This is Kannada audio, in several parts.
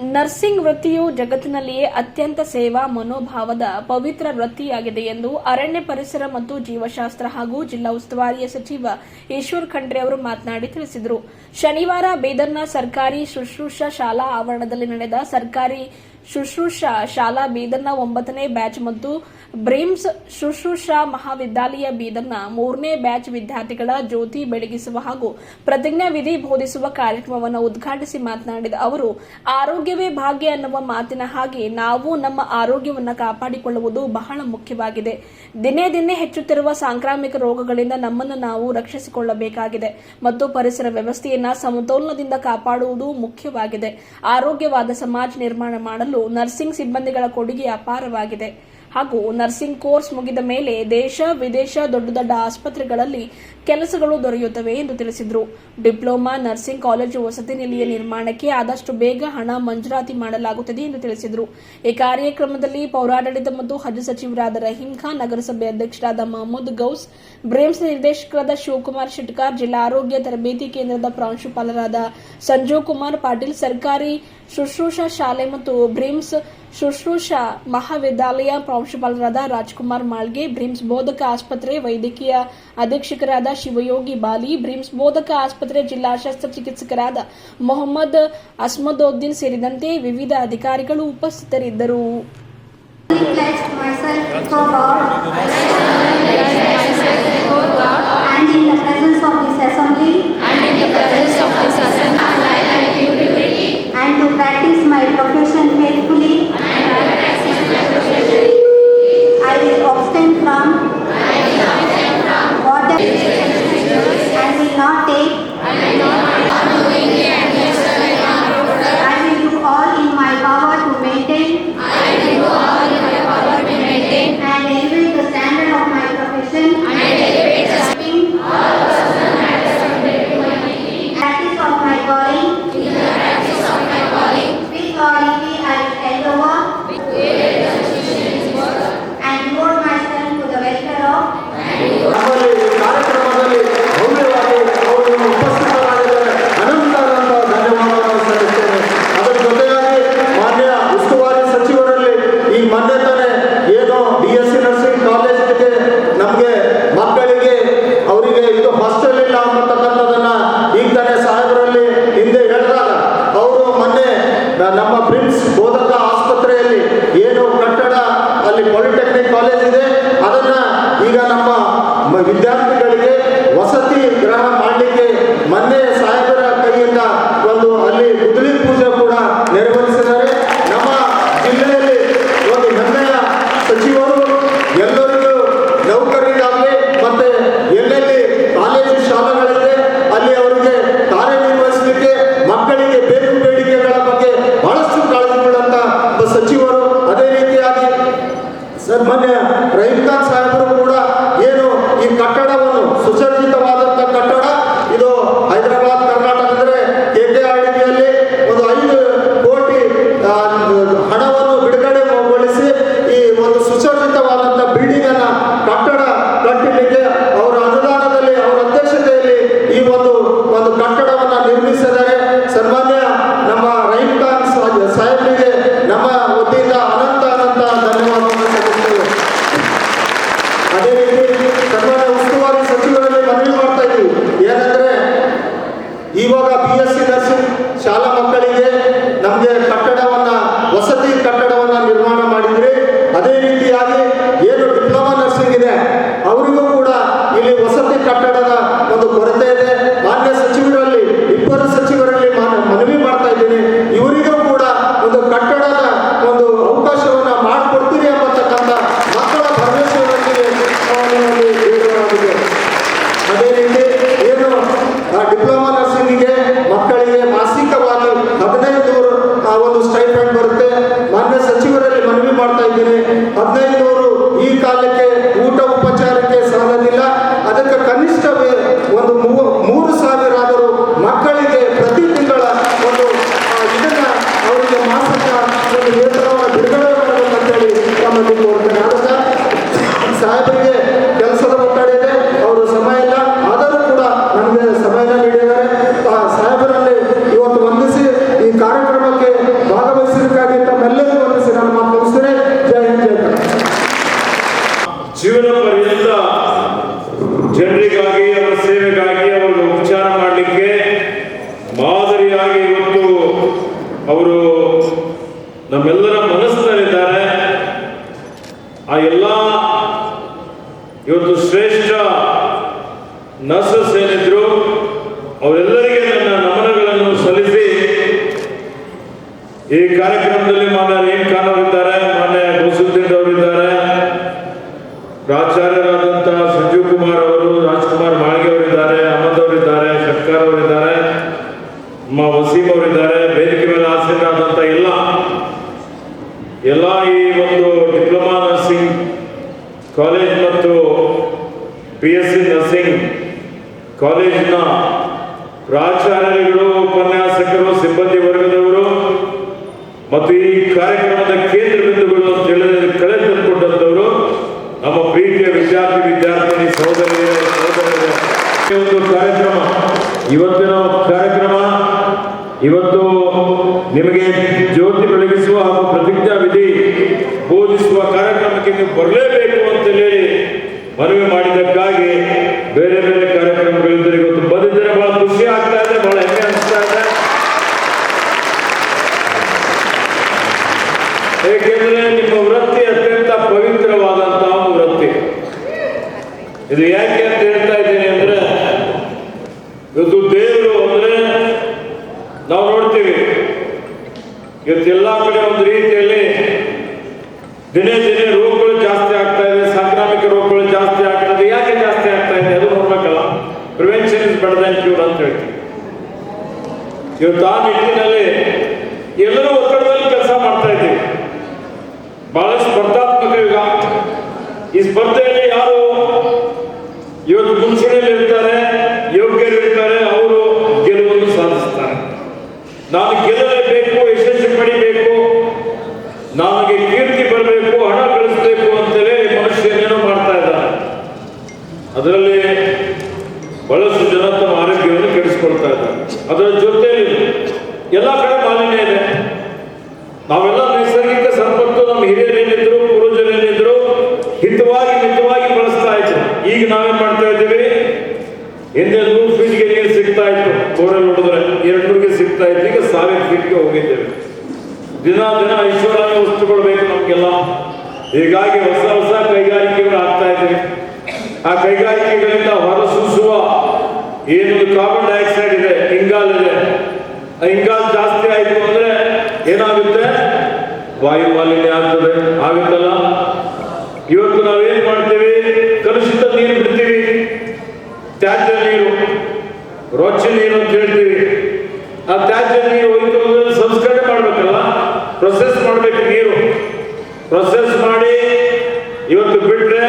ನರ್ಸಿಂಗ್ ವೃತ್ತಿಯು ಜಗತ್ತಿನಲ್ಲಿಯೇ ಅತ್ಯಂತ ಸೇವಾ ಮನೋಭಾವದ ಪವಿತ್ರ ವೃತ್ತಿಯಾಗಿದೆ ಎಂದು ಅರಣ್ಯ ಪರಿಸರ ಮತ್ತು ಜೀವಶಾಸ್ತ್ರ ಹಾಗೂ ಜಿಲ್ಲಾ ಉಸ್ತುವಾರಿಯ ಸಚಿವ ಈಶ್ವರ್ ಖಂಡ್ರೆ ಅವರು ಮಾತನಾಡಿ ತಿಳಿಸಿದರು. ಶನಿವಾರ ಬೀದರ್ನ ಸರ್ಕಾರಿ ಶುಶ್ರೂಷಾ ಶಾಲಾ ಆವರಣದಲ್ಲಿ ನಡೆದ ಸರ್ಕಾರಿ ಶುಶ್ರೂಷಾ ಶಾಲಾ ಬೀದರ್ನ ಒಂಬತ್ತನೇ ಬ್ಯಾಚ್ ಮತ್ತು ಬ್ರಿಮ್ಸ್ ಶುಶ್ರೂಷಾ ಮಹಾವಿದ್ಯಾಲಯ ಬೀದರ್ನ ಮೂರನೇ ಬ್ಯಾಚ್ ವಿದ್ಯಾರ್ಥಿಗಳ ಜ್ಯೋತಿ ಬೆಳಗಿಸುವ ಹಾಗೂ ಪ್ರತಿಜ್ಞಾ ವಿಧಿ ಬೋಧಿಸುವ ಕಾರ್ಯಕ್ರಮವನ್ನು ಉದ್ಘಾಟಿಸಿ ಮಾತನಾಡಿದ ಅವರು, ಆರೋಗ್ಯವೇ ಭಾಗ್ಯ ಅನ್ನುವ ಮಾತಿನ ಹಾಗೆ ನಾವು ನಮ್ಮ ಆರೋಗ್ಯವನ್ನು ಕಾಪಾಡಿಕೊಳ್ಳುವುದು ಬಹಳ ಮುಖ್ಯವಾಗಿದೆ. ದಿನೇ ದಿನೇ ಹೆಚ್ಚುತ್ತಿರುವ ಸಾಂಕ್ರಾಮಿಕ ರೋಗಗಳಿಂದ ನಮ್ಮನ್ನು ನಾವು ರಕ್ಷಿಸಿಕೊಳ್ಳಬೇಕಾಗಿದೆ ಮತ್ತು ಪರಿಸರ ವ್ಯವಸ್ಥೆಯನ್ನು ಸಮತೋಲನದಿಂದ ಕಾಪಾಡುವುದು ಮುಖ್ಯವಾಗಿದೆ. ಆರೋಗ್ಯವಾದ ಸಮಾಜ ನಿರ್ಮಾಣ ಮಾಡಲು ನರ್ಸಿಂಗ್ ಸಿಬ್ಬಂದಿಗಳ ಕೊಡುಗೆ ಅಪಾರವಾಗಿದೆ. ಹಾಗೂ ನರ್ಸಿಂಗ್ ಕೋರ್ಸ್ ಮುಗಿದ ಮೇಲೆ ದೇಶ, ವಿದೇಶ ದೊಡ್ಡ ದೊಡ್ಡ ಆಸ್ಪತ್ರೆಗಳಲ್ಲಿ ಕೆಲಸಗಳು ದೊರೆಯುತ್ತವೆ ಎಂದು ತಿಳಿಸಿದರು. ಡಿಪ್ಲೊಮಾ, ನರ್ಸಿಂಗ್ ಕಾಲೇಜು ವಸತಿ ನಿಲಯ ನಿರ್ಮಾಣಕ್ಕೆ ಆದಷ್ಟು ಬೇಗ ಹಣ ಮಂಜೂರಾತಿ ಮಾಡಲಾಗುತ್ತದೆ ಎಂದು ತಿಳಿಸಿದರು. ಈ ಕಾರ್ಯಕ್ರಮದಲ್ಲಿ ಪೌರಾಡಳಿತ ಮತ್ತು ಹಜ್ ಸಚಿವರಾದ ರಹೀಂ ಖಾನ್, ನಗರಸಭೆ ಅಧ್ಯಕ್ಷರಾದ ಮಹಮೂದ್ ಗೌಸ್, ಬ್ರೇಮ್ಸ್ ನಿರ್ದೇಶಕರಾದ ಶಿವಕುಮಾರ್ ಶಿಟ್ಕಾರ್, ಜಿಲ್ಲಾ ಆರೋಗ್ಯ ತರಬೇತಿ ಕೇಂದ್ರದ ಪ್ರಾಂಶುಪಾಲರಾದ ಸಂಜೀವ್ ಕುಮಾರ್ ಪಾಟೀಲ್, ಸರ್ಕಾರಿ ಶುಶ್ರೂಷಾ ಶಾಲೆ ಮತ್ತು ಬ್ರಿಮ್ಸ್ ಶುಶ್ರೂಷಾ ಮಹಾವಿದ್ಯಾಲಯ ಪ್ರಾಂಶುಪಾಲರಾದ ರಾಜ್ಕುಮಾರ್ ಮಾಳ್ಗೆ, ಬ್ರಿಮ್ಸ್ ಬೋಧಕ ಆಸ್ಪತ್ರೆ ವೈದ್ಯಕೀಯ ಅಧೀಕ್ಷಕರಾದ ಶಿವಯೋಗಿ ಬಾಲಿ, ಬ್ರಿಮ್ಸ್ ಬೋಧಕ ಆಸ್ಪತ್ರೆ ಜಿಲ್ಲಾ ಶಸ್ತ್ರಚಿಕಿತ್ಸಕರಾದ ಮೊಹಮ್ಮದ್ ಅಸ್ಮದೋದ್ದೀನ್ ಸೇರಿದಂತೆ ವಿವಿಧ ಅಧಿಕಾರಿಗಳು ಉಪಸ್ಥಿತರಿದ್ದರು. ನರ್ಸಿಂಗ್ ಶಾಲಾ ಮಕ್ಕಳಿಗೆ ನಮಗೆ ಕಟ್ಟಡವನ್ನ ವಸತಿ ಕಟ್ಟಡವನ್ನ ನಿರ್ಮಾಣ ಮಾಡಿದ್ರಿ ಅದೇ ರೀತಿಯಾಗಿ ಏನು ಡಿಪ್ಲೊಮಾ ನರ್ಸಿಂಗ್ ಇದೆ ಅವರಿಗೂ ಕೂಡ ಇಲ್ಲಿ ವಸತಿ ಕಟ್ಟಡದ ಒಂದು ಕೊರತೆ ಇದೆ ಮಾನ್ಯ ಸಚಿವರಲ್ಲಿ ಇಬ್ಬರು ಸಚಿವರಲ್ಲಿ ಮಾನ- ಮನವಿ ಮಾಡ್ತಾ ಇದ್ದೀನಿ ಇವರಿಗೂ ಕೂಡ ಒಂದು ಕಟ್ಟಡದ ಒಂದು ಅವಕಾಶವನ್ನ ಮಾಡಿಕೊಡ್ತೀರಿ ಎಂಬತಕ್ಕಂಥ ಮಕ್ಕಳ ಭರವಸೆಯೊಂದಿಗೆ ಅವರಲ್ಲಿ ಹೇಳಲಾಗಿದೆ ಅದೇ ರೀತಿ ಏನು ಆ ಡಿಪ್ಲೊಮಾ ನರ್ಸಿಂಗಿಗೆ ಮಕ್ಕಳಿಗೆ ಮಾಸಿಕವಾಗಿ ಹದಿನೈದು ನೂರು ಆ ಒಂದು ಸ್ಟೈಫಂಡ್ ಬರುತ್ತೆ ಮಾನ್ಯ ಸಚಿವರಲ್ಲಿ ಮನವಿ ಮಾಡ್ತಾ ಇದ್ದೀನಿ ಹದಿನೈದು ನೂರು ಈ ಕಾಲಕ್ಕೆ ಊಟ ಉಪಚಾರಕ್ಕೆ ಸಾಲದಿಲ್ಲ ಅದಕ್ಕೆ ಕನಿಷ್ಠ ವೇ- ಒಂದು ಮೂ- ಮೂರು ಸಾವಿರ ಆದರೂ ಮಕ್ಕಳಿಗೆ ಪ್ರತಿ ತಿಂಗಳ ಒಂದು ಆ, ಇದನ್ನ ಅವರಿಗೆ ಮಾಸಿಕ ಒಂದು ವೇತನವನ್ನು ಬಿಡುಗಡೆ ಮಾಡಬೇಕಂತೇಳಿ ತಮ್ಮಲ್ಲಿ ಕೋರ್ತೇನೆ ಅದಕ್ಕೆ ಸಾಹೇಬರಿಗೆ ಕೆಲಸದ ಒತ್ತಡ ಇದೆ ಅವರು ಸಮಯ ಇಲ್ಲ ಆದರೂ ಕೂಡ ನಮಗೆ ಸಮಯನ ನೀಡಿದ್ದಾರೆ ಆ ಸಾಹೇಬರಲ್ಲಿ ಇವತ್ತು ವಂದಿಸಿ ಈ ಕಾರ್ಯಕ್ರಮಕ್ಕೆ ಭಾಗ ಅವರು ನಮ್ಮೆಲ್ಲರ ಮನಸ್ಸಿನಲ್ಲಿದ್ದಾರೆ ಆ ಎಲ್ಲ ಇವತ್ತು ಶ್ರೇಷ್ಠ ನರ್ಸಸ್ ಏನಿದ್ರು ಅವರೆಲ್ಲರಿಗೆ ನನ್ನ ನಮನಗಳನ್ನು ಸಲ್ಲಿಸಿ ಈ ಕಾರ್ಯಕ್ರಮದಲ್ಲಿ ಮಾನ್ಯ ಕಾಲೇಜಿನ ಪ್ರಾಚಾರ್ಯರುಗಳು, ಉಪನ್ಯಾಸಕರು, ಸಿಬ್ಬಂದಿ ವರ್ಗದವರು ಮತ್ತು ಈ ಕಾರ್ಯಕ್ರಮದ ಕೇಂದ್ರ ಬಿಂದುಗಳು ಅಂತ ಹೇಳಿದ್ರೆ ಕಳೆ ತಂದುಕೊಂಡಂಥವರು ನಮ್ಮ ಪ್ರೀತಿಯ ವಿದ್ಯಾರ್ಥಿ, ವಿದ್ಯಾರ್ಥಿನಿ, ಸಹೋದರಿಯರೇ ಸಹೋದರ ಈ ಒಂದು ಕಾರ್ಯಕ್ರಮ ಇವತ್ತಿನ ಕಾರ್ಯಕ್ರಮ, ಇವತ್ತು ನಿಮಗೆ ಜ್ಯೋತಿ ಬೆಳಗಿಸುವ ಹಾಗೂ ಪ್ರತಿಜ್ಞಾ ವಿಧಿ ಬೋಧಿಸುವ ಕಾರ್ಯಕ್ರಮಕ್ಕೆ ನೀವು ಬರಲೇಬೇಕು ಅಂತ ಹೇಳಿ ಮನವಿ ಮಾಡಿದ್ದಕ್ಕಾಗಿ ಬೇರೆ ಬೇರೆ ಕಾರ್ಯಕ್ರಮಗಳಿದ್ದರೆ ಇವತ್ತು ಬಂದಿದ್ದರೆ ಬಹಳ ಖುಷಿ ಆಗ್ತಾ ಇದೆ ಬಹಳ ಹೆಮ್ಮೆ ಅನಿಸ್ತಾ ಇದೆ ಏಕೆಂದ್ರೆ ನಿಮ್ಮ ವೃತ್ತಿ ಅತ್ಯಂತ ಪವಿತ್ರವಾದಂತಹ ಒಂದು ವೃತ್ತಿ ಇದು ಯಾಕೆ ಅಂತ ಹೇಳ್ತಾ ಇದ್ದೀನಿ ಅಂದ್ರೆ ಇವತ್ತು ದೇವರು ಅಂದ್ರೆ ನಾವು ನೋಡ್ತೀವಿ ಇವತ್ತು ಎಲ್ಲಾ ಕಡೆ ಒಂದು ರೀತಿಯಲ್ಲಿ ದಿನೇ ದಿನೇ ರೋಗಗಳು ಜಾಸ್ತಿ ಆಗ್ತಾ ಇದೆ ಸಾಂಕ್ರಾಮಿಕ ರೋಗಗಳು ಜಾಸ್ತಿ ಆಗ್ತದೆ ಯಾಕೆ ಜಾಸ್ತಿ ಆಗ್ತಾ ಇದೆ ಅದು ನೋಡ್ಬೇಕಲ್ಲ prevention is better than cure ಅಂತ ಹೇಳ್ತೀವಿ ಇವತ್ತು ಆ ನಿಟ್ಟಿನಲ್ಲಿ ಎಲ್ಲರೂ ಒತ್ತಡದಲ್ಲಿ ಕೆಲಸ ಮಾಡ್ತಾ ಇದ್ದೀವಿ. ಬಹಳ ಸ್ಪರ್ಧಾತ್ಮಕ ಯುಗ. ಈ ಸ್ಪರ್ಧೆಯಲ್ಲಿ ಯಾರು ಇವತ್ತು ಮುಂಚೂಣಿಯಲ್ಲಿ ಇರ್ತಾರೆ ಯೋಗ್ಯರು ಇರ್ತಾರೆ ಅವರು ಗೆಲುವನ್ನು ಸಾಧಿಸ್ತಾರೆ ನಾನು ಗೆಲ್ಲಲೇಬೇಕು ಯಶಸ್ಸು ಪಡಿಬೇಕು ನನಗೆ ಕೀರ್ತಿ ಬರಬೇಕು ಹಣ ಗಳಿಸಬೇಕು ಅಂತಲೇ ಮನುಷ್ಯನೇನೋ ಮಾಡ್ತಾ ಇದ್ದಾರೆ ಅದರಲ್ಲಿ ಬಹಳಷ್ಟು ಜನ ತಮ್ಮ ಆರೋಗ್ಯವನ್ನು ಕೆಡಿಸ್ಕೊಳ್ತಾ ಇದ್ದಾರೆ ಅದರ ಜೊತೆಯಲ್ಲಿ ಎಲ್ಲ ಕಡೆ ಮಾಲಿನ್ಯ ಇದೆ ನಾವೆಲ್ಲ ನೈಸರ್ಗಿಕ ಸಂಪತ್ತು ನಮ್ಮ ಹಿರಿಯರೇನಿದ್ರು ಪೂರ್ವಜರೇನಿದ್ರು ಹಿತವಾಗಿ ಮಿತವಾಗಿ ಬಳಸ್ತಾ ಇದ್ರು ನಾವೇನ್ ಮಾಡ್ತಾ ಇದ್ದೀವಿ. ಹಿಂದೆ ನೂರು ಫೀಟ್ಗೆ ನೀರು ಸಿಗ್ತಾ ಇತ್ತು. ಬೋರಲ್ಲಿ ನೋಡಿದ್ರೆ ಎರಡು ನೂರಿಗೆ ಸಿಗ್ತಾ ಇತ್ತು. ಈಗ ಸಾವಿರ ಫೀಟ್ಗೆ ಹೋಗಿದ್ದೇವೆ. ದಿನ ದಿನ ಐಶ್ವರ್ಯ ವಸ್ತುಗಳು ಬೇಕು ನಮಗೆಲ್ಲ. ಹೀಗಾಗಿ ಹೊಸ ಹೊಸ ಕೈಗಾರಿಕೆಗಳು ಆಗ್ತಾ ಇದ್ದೀವಿ. ಆ ಕೈಗಾರಿಕೆಗಳಿಂದ ಹೊರಸೂಸುವ ಏನು ಕಾರ್ಬನ್ ಡೈಆಕ್ಸೈಡ್ ಇದೆ, ಇಂಗಾಲ್ ಇದೆ. ಆ ಇಂಗಾಲ್ ಜಾಸ್ತಿ ಆಯಿತು ಅಂದ್ರೆ ಏನಾಗುತ್ತೆ? ವಾಯು ಮಾಲಿನ್ಯ ಆಗ್ತದೆ. ಆಗುತ್ತಲ್ಲ? ಇವತ್ತು ನಾವೇನ್ ಮಾಡ್ತೀವಿ? ನೀರು ಬಿಡ್ತೀವಿ. ತ್ಯಾಜ್ಯ ನೀರು ರೊಚ್ಚ ನೀರು ಅಂತ ಹೇಳ್ತೀವಿ. ಆ ತ್ಯಾಜ್ಯ ನೀರು ಹೋಯ್ತು ಸಂಸ್ಕರಣೆ ಮಾಡ್ಬೇಕಲ್ಲ ಪ್ರೊಸೆಸ್ ಮಾಡ್ಬೇಕು ನೀರು. ಪ್ರೊಸೆಸ್ ಮಾಡಿ ಇವತ್ತು ಬಿಟ್ರೆ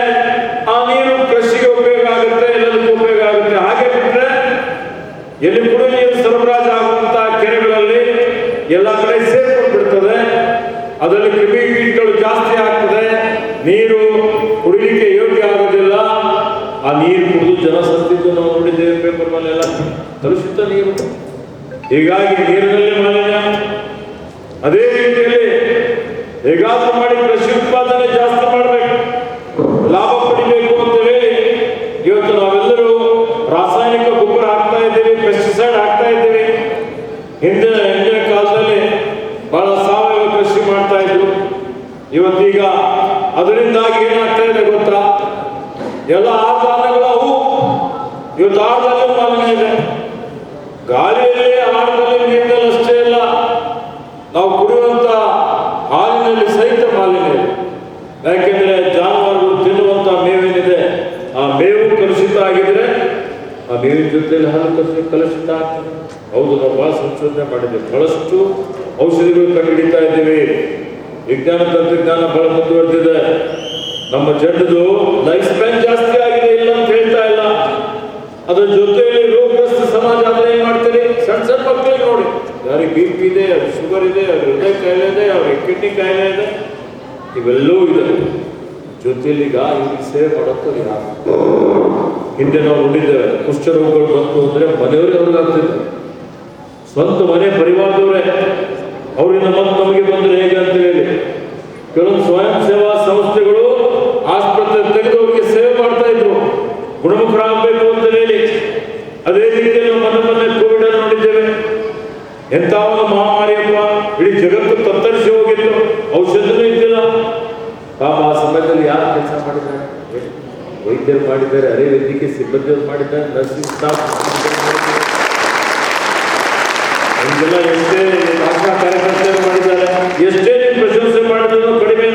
ಆ ನೀರು ಕೃಷಿಗೆ ಉಪಯೋಗ ಆಗುತ್ತೆ, ಎಲ್ಲದಕ್ಕೂ ಉಪಯೋಗ ಆಗುತ್ತೆ. ಹಾಗೆ ಬಿಟ್ರೆ ಎಲ್ಲಿ ಕುಡಿಯುವ ನೀರು ಸರಬರಾಜು ಆಗುವಂತಹ ಕೆರೆಗಳಲ್ಲಿ ಎಲ್ಲ ಕಡೆ ಸೇರ್ಕೊಂಡು ಬಿಡ್ತದೆ ಅದರಲ್ಲಿ ಕ್ರಿಮಿ ಜಾಸ್ತಿ ಆಗ್ತದೆ. ನೀರು ನೀರು ಹೀಗಾಗಿ ನೀರಿನಲ್ಲಿ ಮಾಲಿನ್ಯ ಅದೇ ರೀತಿಯಲ್ಲಿ ಹೇಗಾದ್ರೂ ಮಾಡಿ ಕೃಷಿ ಉತ್ಪಾದನೆ ಜಾಸ್ತಿ ಮಾಡಬೇಕು. ಲಾಭ ಪಡಿಬೇಕು ಅಂತ ಹೇಳಿ ಇವತ್ತು ನಾವೆಲ್ಲರೂ ರಾಸಾಯನಿಕ ಗೊಬ್ಬರ ಹಾಕ್ತಾ ಇದ್ದೀವಿ ಪೆಸ್ಟಿಸೈಡ್ ಹಾಕ್ತಾ ಇದ್ದೀವಿ. ಹಿಂದಿನ ಹಿಂದಿನ ಕಾಲದಲ್ಲಿ ಬಹಳ ಸಾವಯವ ಕೃಷಿ ಮಾಡ್ತಾ ಇದ್ರು. ಇವತ್ತೀಗ ಅದರಿಂದಾಗಿ ಏನಾಗ್ತಾ ಇದೆ ಗೊತ್ತಾ? ಎಲ್ಲ ಆಹಾರಗಳು ಅವು. ಇವತ್ತು ಆಹಾರದಲ್ಲೂ ಮಾಲಿನ್ಯ ಇದೆ. ಗಾಳಿಯಲ್ಲಿ ಆಹಾರದಲ್ಲಿ ನೀರಿನಲ್ಲಿ ಅಷ್ಟೇ ಇಲ್ಲ ನಾವು ಕುಡಿಯುವಂತ ಹಾಲಿನಲ್ಲಿ ಸಹಿತ ಮಾಲಿನ್ಯ ಯಾಕೆಂದರೆ ಜಾನುವಾರುಗಳು ತಿನ್ನುವಂತ ಮೇವೇನಿದೆ. ಆ ಮೇವು ಕಲುಷಿತ ಆಗಿದ್ರೆ ಆ ಮೇವಿನ ಜೊತೆಯಲ್ಲಿ ಹಾಲು ಕಲುಷಿ ಕಲುಷಿತ ಆಗ್ತದೆ. ಹೌದು, ನಾವು ಬಹಳ ಸಂಶೋಧನೆ ಮಾಡಿದ್ದೇವೆ. ಬಹಳಷ್ಟು ಔಷಧಿಗಳು ಕಂಡುಹಿಡಿತಾ ಇದ್ದೀವಿ. ವಿಜ್ಞಾನ ತಂತ್ರಜ್ಞಾನ ಬಹಳ ಮುಂದುವರೆದಿದೆ. ನಮ್ಮ ಜಡ್ಡದು ಲೈಫ್ ಸ್ಪ್ಯಾನ್ ಜಾಸ್ತಿ ಆಗಿದೆ ಇಲ್ಲ ಅಂತ ಹೇಳ್ತಾ ಇಲ್ಲ. ಅದರ ಜೊತೆಯಲ್ಲಿ ಯಾರಿಗೆ ಬಿ ಪಿ ಇದೆ ಶುಗರ್ ಇದೆ ಅವ್ರ ಹೃದಯ ಕಾಯಿಲೆ ಇದೆ ಅವ್ರಿಗೆ ಕಿಡ್ನಿ ಕಾಯಿಲೆ ಇದೆ. ಇವೆಲ್ಲವೂ ಇದೆ. ಜೊತೆಯಲ್ಲಿ ಈಗ ಸೇವೆ ಮಾಡೋದು ಯಾರು? ಹಿಂದೆ ನಾವು ನೋಡಿದ್ದೇವೆ ಕುಷ್ಠರೋಗಗಳು ಬಂತು ಅಂದ್ರೆ ಮನೆಯವರೇ ಅವ್ರಿಗಾಗ್ತಿದೆ ಸ್ವಂತ ಮನೆ ಪರಿವಾರದವರೇ ಅವರಿಂದ ಮತ್ತೆ ನಮಗೆ ಬಂದ್ರೆ ಹೇಗೆ ಅಂತ ಹೇಳಿ. ಕೆಲವೊಂದು ಸ್ವಯಂ ಸೇವಾ ಸಂಸ್ಥೆಗಳು ಆಸ್ಪತ್ರೆ ತೆಗೆದು ಅವರಿಗೆ ಸೇವೆ ಮಾಡ್ತಾ ಇದ್ರು. ಗುಣಮುಖರಾಗಬೇಕು ಅಂತ ಹೇಳಿ. ಅದೇ ರೀತಿಯಲ್ಲಿ ನಾವು ಮನೆ ಕೋವಿಡ್ ನೋಡಿದ್ದೇವೆ. ಎಂಥ ಒಂದು ಮಹಾಮಾರಿಯಪ್ಪ ಇಡೀ ಜಗತ್ತು ತತ್ತರಿಸಿ ಹೋಗಿತ್ತು. ಔಷಧನೂ ಇದ್ದಿಲ್ಲ. ಪಾಪ ಆ ಸಮಯದಲ್ಲಿ ಯಾರು ಕೆಲಸ ಮಾಡಿದ್ದಾರೆ? ವೈದ್ಯರು ಮಾಡಿದ್ದಾರೆ, ಅರೆ ವೈದ್ಯಕೀಯ ಸಿಬ್ಬಂದಿಯವರು ಮಾಡಿದ್ದಾರೆ, ನರ್ಸಿಂಗ್ ಸ್ಟಾಫ್ ನಿಮ್ಗೆಲ್ಲ ಎಷ್ಟೇ ಆಶಾ ಕಾರ್ಯಕರ್ತರು ಮಾಡಿದ್ದಾರೆ. ಎಷ್ಟೇ ನೀವು ಪ್ರಶಂಸೆ ಮಾಡಿದ್ರು ಕಡಿಮೆ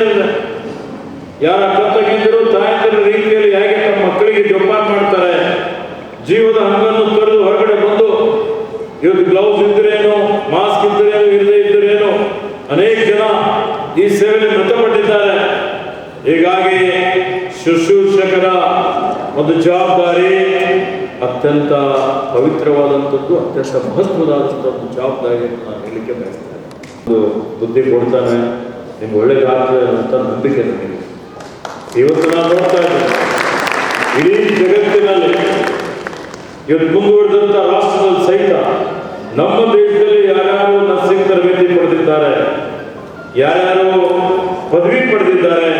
ಯಾರು ಅಕ್ಕ ತಗಿದ್ರು ತಾಯಂದಿರ ರೀತಿಯಲ್ಲಿ ಹೇಗೆ ತಮ್ಮ ಮಕ್ಕಳಿಗೆ ಜೋಪಾನ ಮಾಡ್ತಾರೆ? ಜೀವದ ಹಂಗನ್ನು ತೊರೆದು ಹೊರಗಡೆ ಬಂದು, ಇವತ್ತು ಗ್ಲೌಸ್ ಶುಶ್ರೂಷಕರ ಒಂದು ಜವಾಬ್ದಾರಿ ಅತ್ಯಂತ ಪವಿತ್ರವಾದಂಥದ್ದು, ಅತ್ಯಂತ ಮಹತ್ವದಾದಂಥ ಒಂದು ಜವಾಬ್ದಾರಿಯನ್ನು ನಾನು ಹೇಳಲಿಕ್ಕೆ ಬಯಸ್ತೇನೆ. ಒಂದು ಬುದ್ಧಿ ಕೊಡ್ತಾನೆ, ನಿಮ್ಗೆ ಒಳ್ಳೇದಾಗ್ತದೆ ಅಂತ ನಂಬಿಕೆ ನನಗೆ ಇವತ್ತು ನಾನು ನೋಡ್ತಾ ಇದ್ದೇನೆ, ಇಡೀ ಜಗತ್ತಿನಲ್ಲಿ ಇವತ್ತು ಮುಂದುವರೆದಂಥ ರಾಷ್ಟ್ರದಲ್ಲಿ ಸಹಿತ ನಮ್ಮ ದೇಶದಲ್ಲಿ ಯಾರ್ಯಾರು ನರ್ಸಿಂಗ್ ತರಬೇತಿ ಪಡೆದಿದ್ದಾರೆ, ಯಾರ್ಯಾರು ಪದವಿ ಪಡೆದಿದ್ದಾರೆ,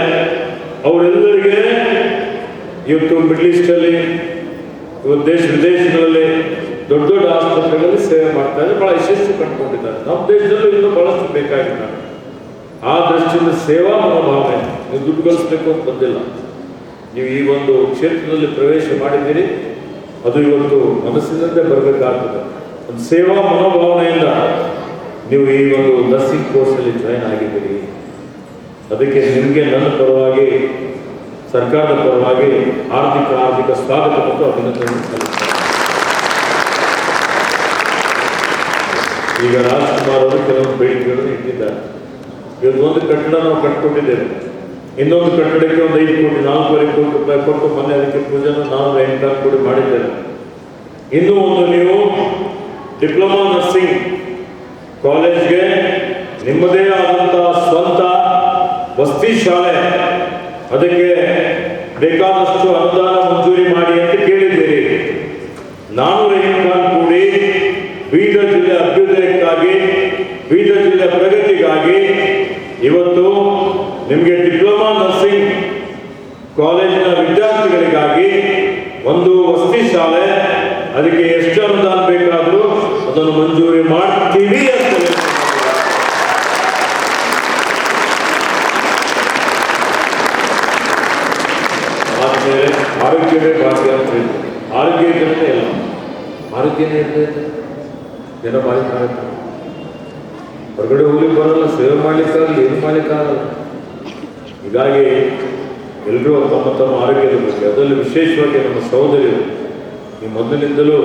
ಅವರೆಲ್ಲರಿಗೆ ಇವತ್ತು ಮಿಡ್ಲ್ ಈಸ್ಟಲ್ಲಿ ಇವತ್ತು ದೇಶ ವಿದೇಶಗಳಲ್ಲಿ ದೊಡ್ಡ ದೊಡ್ಡ ಆಸ್ಪತ್ರೆಗಳಲ್ಲಿ ಸೇವೆ ಮಾಡ್ತಾರೆ ಬಹಳ ಯಶಸ್ಸು ಕಂಡುಕೊಂಡಿದ್ದಾರೆ. ನಮ್ಮ ದೇಶದಲ್ಲೂ ಇನ್ನೂ ಬಹಳಷ್ಟು ಬೇಕಾಗಿದ್ದಾರೆ ಆ ದೃಷ್ಟಿಯಿಂದ ಸೇವಾ ಮನೋಭಾವನೆ, ನೀವು ದುಡ್ಡು ಗಳಿಸ್ಬೇಕು ಅಂತ ಬಂದಿಲ್ಲ. ನೀವು ಈ ಒಂದು ಕ್ಷೇತ್ರದಲ್ಲಿ ಪ್ರವೇಶ ಮಾಡಿದ್ದೀರಿ. ಅದು ಇವತ್ತು ಮನಸ್ಸಿನಿಂದ ಬರಬೇಕಾಗ್ತದೆ. ಒಂದು ಸೇವಾ ಮನೋಭಾವನೆಯಿಂದ ನೀವು ಈ ಒಂದು ನರ್ಸಿಂಗ್ ಕೋರ್ಸಲ್ಲಿ ಜಾಯ್ನ್ ಆಗಿದ್ದೀರಿ. ಅದಕ್ಕೆ ನಿಮಗೆ ನನ್ನ ಪರವಾಗಿ ಸರ್ಕಾರದ ಪರವಾಗಿ ಆರ್ಥಿಕ ಆರ್ಥಿಕ ಸ್ವಾಗತ ಮತ್ತು ಅಭಿನಂದನೆ ಸಲ್ಲಿಸ್ತೇನೆ ಈಗ ರಾಜ್ಕುಮಾರ್ ಅವರು ಕೆಲವೊಂದು ಬೇಡಿಕೆಗಳನ್ನು ಇಟ್ಟಿದ್ದಾರೆ. ಇವತ್ತು ಒಂದು ಕಟ್ಟಡ ನಾವು ಕಟ್ಕೊಂಡಿದ್ದೇವೆ ಇನ್ನೊಂದು ಕಟ್ಟಡಕ್ಕೆ ಒಂದು ಐದು ಕೋಟಿ, ನಾಲ್ಕೂವರೆ ಕೋಟಿ ರೂಪಾಯಿ ಕೊಟ್ಟು ಮೊನ್ನೆ ಅದಕ್ಕೆ ಪೂಜೆನ ನಾವು ಎಂಟಾರು ಕೋಟಿ ಮಾಡಿದ್ದೇವೆ. ಇನ್ನೂ ಒಂದು ನೀವು ಡಿಪ್ಲೊಮಾ ನರ್ಸಿಂಗ್ ಕಾಲೇಜ್ಗೆ ನಿಮ್ಮದೇ ಆದಂತಹ ಸ್ವಂತ ವಸತಿ ಶಾಲೆ ಅದಕ್ಕೆ ಬೇಕಾದಷ್ಟು ಅನುದಾನ ಮಂಜೂರಿ ಮಾಡಿ ಅಂತ ಕೇಳಿದ್ದೀರಿ ನಾನು ರಹೀಂ ಕೂಡಿ ಬೀದರ್ ಜಿಲ್ಲೆ ಅಭ್ಯುದಯಕ್ಕಾಗಿ, ಬೀದರ್ ಜಿಲ್ಲೆ ಪ್ರಗತಿಗಾಗಿ ಇವತ್ತು ನಿಮಗೆ ಡಿಪ್ಲೊಮಾ ನರ್ಸಿಂಗ್ ಕಾಲೇಜಿನ ವಿದ್ಯಾರ್ಥಿಗಳಿಗಾಗಿ ಒಂದು ವಸತಿ ಶಾಲೆ, ಅದಕ್ಕೆ ಎಷ್ಟು ಅನುದಾನ ಬೇಕಾದರೂ ಅದನ್ನು ಮಂಜೂರಿ ಮಾಡ್ತೀವಿ ಅಂತ ಹೇಳ್ತಾರೆ. ಆದ್ಮೇಲೆ ಆರೋಗ್ಯವೇ ಭಾಗ್ಯ ಅಂತ ಹೇಳ್ತಾರೆ ಆರೋಗ್ಯ ಇದ್ದರೆ ಎಲ್ಲ ಆರೋಗ್ಯನೇ ಇರ್ತೈತೆ ಏನೋ ಮಾಡಲಿಕ್ಕಾಗತ್ತೆ ಹೊರಗಡೆ ಹೋಗ್ಲಿಕ್ಕೆ ಬರೋಲ್ಲ ಸೇವೆ ಮಾಡ್ಲಿಕ್ಕಾಗಲ್ಲ ಏನು ಮಾಡ್ಲಿಕ್ಕಾಗಲ್ಲ ಹೀಗಾಗಿ ಎಲ್ಲರೂ ತಮ್ಮ ತಮ್ಮ ಆರೋಗ್ಯದ ಬಗ್ಗೆ, ಅದರಲ್ಲಿ ವಿಶೇಷವಾಗಿ ನಮ್ಮ ಸಹೋದರಿಯರು, ಈ ಮೊದಲಿನಿಂದಲೂ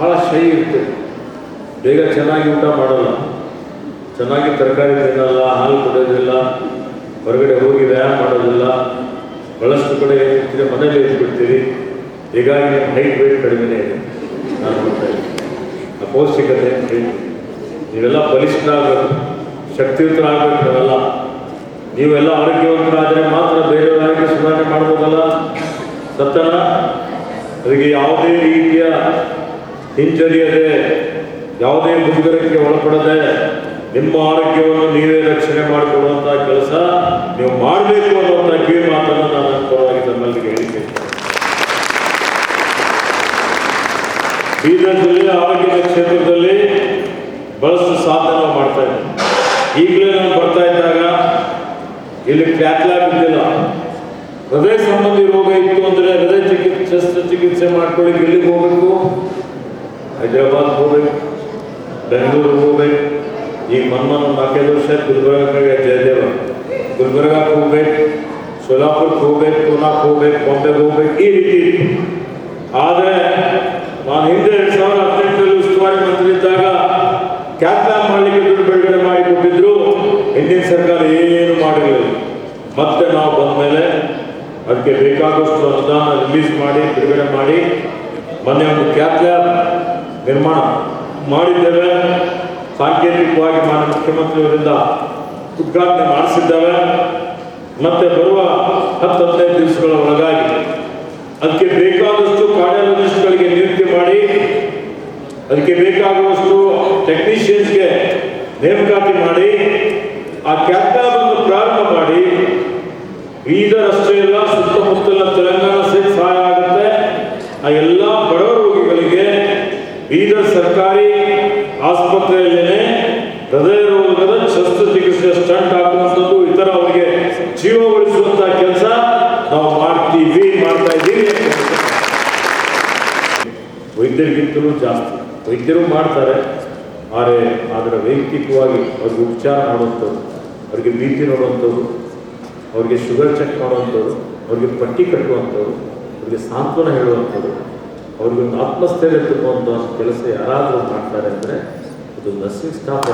ಭಾಳ ಶೈ ಇರ್ತದೆ ಬೇಗ ಚೆನ್ನಾಗಿ ಊಟ ಮಾಡಲ್ಲ. ಚೆನ್ನಾಗಿ ತರಕಾರಿ ತಿನ್ನಲ್ಲ, ಹಾಲು ಕೊಡೋದಿಲ್ಲ ಹೊರಗಡೆ ಹೋಗಿ ವ್ಯಾಯಾಮ ಮಾಡೋದಿಲ್ಲ. ಬಹಳಷ್ಟು ಕಡೆ ಏನಿರ್ತೀರಿ ಮನೇಲಿ ಇದ್ಬಿಡ್ತೀರಿ ಹೀಗಾಗಿ ಹೈಟ್ ವೇಟ್ ಕಡಿಮೆನೇ ಇದೆ. ಬಲಿಷ್ಠ ನೀವೆಲ್ಲ ಬಲಿಷ್ಠರಾಗಬೇಕು, ಶಕ್ತಿಯುತರಾಗಬೇಕು ನೀವೆಲ್ಲ. ನೀವೆಲ್ಲ ಆರೋಗ್ಯವಂತರಾದರೆ ಮಾತ್ರ ಬೇರೆಯವರ ಆರೋಗ್ಯ ಸುಧಾರಣೆ ಮಾಡ್ಬೋದಲ್ಲ? ಸತ್ತನ ಅದಕ್ಕೆ ಯಾವುದೇ ರೀತಿಯ ಹಿಂಜರಿಯದೆ, ಯಾವುದೇ ಮುಜುಗರಕ್ಕೆ ಒಳಪಡದೆ ನಿಮ್ಮ ಆರೋಗ್ಯವನ್ನು ನೀವೇ ರಕ್ಷಣೆ ಮಾಡಿಕೊಡುವಂಥ ಕೆಲಸ ನೀವು ಮಾಡಬೇಕು ಅನ್ನುವಂಥ ಕಿವಿ ಮಾತನ್ನು ನಾನು ಅನುಕೂಲವಾಗಿ ತಮ್ಮಲ್ಲಿಗೆ ಹೇಳಿಕೆ ಬೀದರ್ ಜಿಲ್ಲೆಯ ಆರೋಗ್ಯದ ಕ್ಷೇತ್ರದಲ್ಲಿ ಬಹಳಷ್ಟು ಸಾಧನೆ ಮಾಡ್ತಾ ಇದ್ದೆ ಈಗಲೇ ನಾನು ಬರ್ತಾ ಇದ್ದಾಗ ಇಲ್ಲಿ ಕ್ಯಾಟ್ಲಾಗ್ ಇದ್ದಿಲ್ಲ. ಹೃದಯ ಸಂಬಂಧಿ ರೋಗ ಇತ್ತು ಅಂದ್ರೆ ಹೃದಯ ಚಿಕಿತ್ಸೆ, ಶಸ್ತ್ರಚಿಕಿತ್ಸೆ ಮಾಡ್ಕೊಳ್ಳಿ ಇಲ್ಲಿಗೆ ಹೋಗ್ಬೇಕು? ಹೈದರಾಬಾದ್ ಹೋಗ್ಬೇಕು ಬೆಂಗಳೂರು ಹೋಗ್ಬೇಕು ಈಗ ಮನ್ಮನ್ ಒಂದು ನಾಲ್ಕೈದು ವರ್ಷ ಗುಲ್ಬರ್ಗಕ್ಕೆ ಜಯದೇವ. ಗುಲ್ಬರ್ಗಾಕ್ಕೆ ಹೋಗ್ಬೇಕು, ಸೋಲಾಪುರಕ್ಕೆ ಹೋಗ್ಬೇಕು ಪೂನಾಕ್ಕೆ ಹೋಗ್ಬೇಕು, ಬಾಂಬೆಗೆ ಹೋಗ್ಬೇಕು, ಈ ರೀತಿ ಆದರೆ ನಾನು ಹಿಂದೆ ಎರಡ್ ಸಾವಿರದ ಹದಿನೆಂಟರಲ್ಲಿ ಉಸ್ತುವಾರಿ ಮಂತ್ರಿ ಇದ್ದಾಗ ಕ್ಯಾಪ್ಲಾನ್ ಮಾಡಲಿಕ್ಕೆ ದುಡ್ಡು ಬಿಡುಗಡೆ ಮಾಡಿ ಕೊಟ್ಟಿದ್ರು. ಹಿಂದಿನ ಸರ್ಕಾರ ಏನು ಮಾಡಿರಲಿಲ್ಲ. ಮತ್ತೆ ನಾವು ಬಂದ ಮೇಲೆ ಅದಕ್ಕೆ ಬೇಕಾದಷ್ಟು ಅನುದಾನ ರಿಲೀಸ್ ಮಾಡಿ, ಬಿಡುಗಡೆ ಮಾಡಿ, ಮೊನ್ನೆ ಒಂದು ಕ್ಯಾಪ್ ಲ್ಯಾಬ್ ನಿರ್ಮಾಣ ಮಾಡಿದ್ದೇವೆ. ಸಾಂಕೇತಿಕವಾಗಿ ಮಾನ್ಯ ಮುಖ್ಯಮಂತ್ರಿಯವರಿಂದ ಉದ್ಘಾಟನೆ ಮಾಡಿಸಿದ್ದೇವೆ. ಮತ್ತೆ ಬರುವ ಹತ್ತು ಹದಿನೈದು ದಿವಸಗಳ ಒಳಗಾಗಿ ಅದಕ್ಕೆ ಬೇಕಾದಷ್ಟು ಕಾರ್ಡಿಯಾಲಜಿಸ್ಟ್ಗಳಿಗೆ ನಿಯುಕ್ತಿ ಮಾಡಿ, ಅದಕ್ಕೆ ಬೇಕಾಗುವಷ್ಟು ಟೆಕ್ನಿಷಿಯನ್ಸ್ಗೆ ನೇಮಕಾತಿ ಮಾಡಿ, ಆ ಕ್ಯಾಪ್ಟನ್ ಪ್ರಾರಂಭ ಮಾಡಿ, ಬೀದರ್ ಅಷ್ಟೇ ಇಲ್ಲ ಸುತ್ತಮುತ್ತಲ ತೆಲಂಗಾಣ ಸೇರಿ ಸಹಾಯ ಆಗುತ್ತೆ. ಆ ಎಲ್ಲ ಬಡವ ರೋಗಿಗಳಿಗೆ ಬೀದರ್ ಸರ್ಕಾರಿ ಆಸ್ಪತ್ರೆಯಲ್ಲೇ ಹೃದಯ ರೋಗದ ಶಸ್ತ್ರಚಿಕಿತ್ಸೆ ಸ್ಟಂಟ್ ಆಗುವಂಥದ್ದು ಇತರ ಅವರಿಗೆ ಜೀವ ವೈದ್ಯರಿಗಿಂತಲೂ ಜಾಸ್ತಿ. ವೈದ್ಯರು ಮಾಡ್ತಾರೆ, ಆದರೆ ಅದರ ವೈಯಕ್ತಿಕವಾಗಿ ಅವ್ರಿಗೆ ಉಪಚಾರ ಮಾಡುವಂಥದ್ದು ಅವ್ರಿಗೆ ಬಿ ಪಿ ಅವ್ರಿಗೆ ಶುಗರ್ ಚೆಕ್ ಮಾಡುವಂಥದ್ದು ಅವ್ರಿಗೆ ಪಟ್ಟಿ ಕಟ್ಟುವಂಥದ್ದು ಅವ್ರಿಗೆ ಸಾಂತ್ವನ ಹೇಳುವಂಥದ್ದು ಅವ್ರಿಗೆ ಒಂದು ಆತ್ಮಸ್ಥೈರ್ಯ ತುಂಬುವಂಥ ಕೆಲಸ ಯಾರಾದರೂ ಮಾಡ್ತಾರೆ ಅಂದರೆ ಅದು ನರ್ಸಿಂಗ್ ಸ್ಟಾಫ್